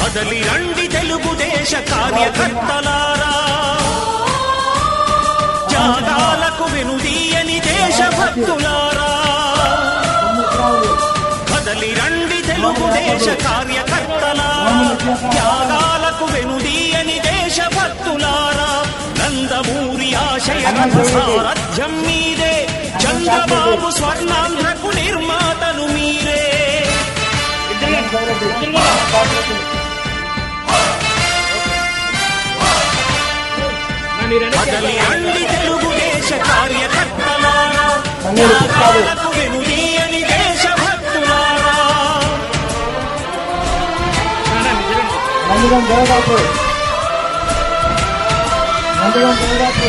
కదలి రండి తెలుగుదేశ కార్యకర్తలారా. త్యాగాలకు వెనుదీయని దేశభక్తులారా. కదలి రండి తెలుగుదేశ కార్యకర్తలారా. ఆశయ రథ సారథ్యం మీరే చంద్రబాబు స్వర్ణాంధ్రకు నిర్మాతలు మీరే. కదలి రండి తెలుగుదేశ కార్యకర్తలారా త్యాగాలకు వెనుదీయని దేశభక్తులారా నందిగం జయబాబు నందిగం జయబాబు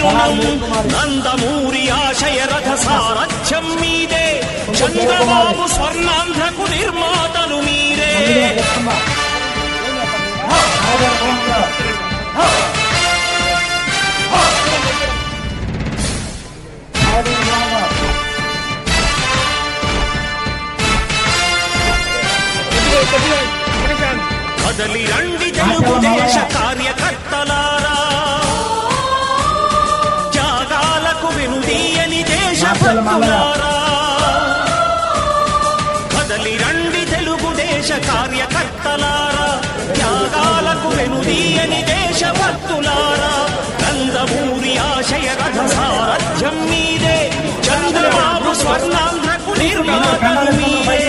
తీర్చలేని రుణం నందమూరి ఆశయ రథ సారథ్యం మీదే చంద్రబాబు స్వర్ణాంధ్రకు నిర్మాతలు మీరే కదలి రండి తెలుగుదేశ కార్యకర్తలారా. భక్తలారా త్యాగాలకు వెనుదీయని దేశభక్తులారా నందమూరి ఆశయ రథ సారథ్యం మీదే చంద్రబాబు స్వర్ణాంధ్రకు నిర్మాతలు మీరే